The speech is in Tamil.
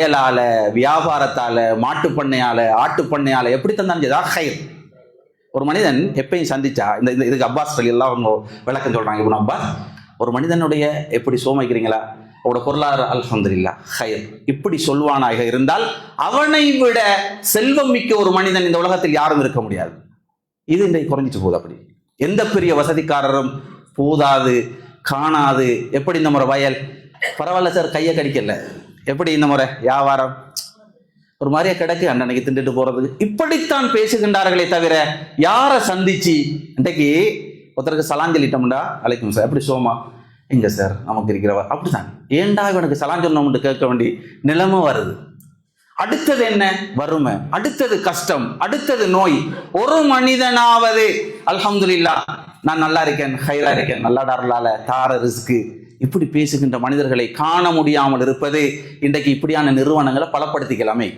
செயலால வியாபாரத்தால மாட்டு பண்ணையால ஆட்டு பண்ணையால எப்படி தந்தாலும் சரி, ஒரு மனிதன் எப்பயும் சந்திச்சா இந்த இந்த- இதுக்கு அப்பாஸ் எல்லாம் அவங்க விளக்கம் சொல்றாங்க இப்போ அப்பாஸ். ஒரு மனிதனுடைய எப்படி சோமைக்கிறீங்களா? அவரோட பொருளாதார அல்ஹம்துலில்லா ஹயர் இப்படி சொல்வானாக இருந்தால் அவனை விட செல்வம் மிக்க ஒரு மனிதன் இந்த உலகத்தில் யாரும் இருக்க முடியாது. இது இன்றைக்கு குறைஞ்சிட்டு போகுது அப்படி. எந்த பெரிய வசதிக்காரரும் போதாது காணாது எப்படி இந்த முறை வயல்? பரவாயில்ல சார் கையை கடிக்கல. எப்படி இந்த முறை? வியாபாரம். ஒரு மாதிரியா கிடக்கு அண்ணனைக்கு திண்டுட்டு போறது இப்படித்தான் பேசுகின்றார்களே தவிர யாரை சந்திச்சு? இன்றைக்கு ஒருத்தருக்கு சலான் சொல்லிட்டோம்டா. அழைக்கும் சார். எப்படி சோமா? எங்க சார்? நமக்கு இருக்கிறவ அப்படித்தான். ஏன்டா இவனுக்கு சலான் சொன்னோம்னு கேட்க வேண்டி நிலைமை வருது. அடுத்தது என்ன? வறுமை. அடுத்தது கஷ்டம். அடுத்தது நோய். ஒரு மனிதனாவது அல்ஹம்துலில்லாஹ் நான் நல்லா இருக்கேன் ஹைரா இருக்கேன். நல்லா டாரலால தார ரிஸ்க்கு. இப்படி பேசுகின்ற மனிதர்களை காண முடியாமல் இருப்பது இன்றைக்கு இப்படியான நிறுவனங்களை பலப்படுத்திக்கலாமே.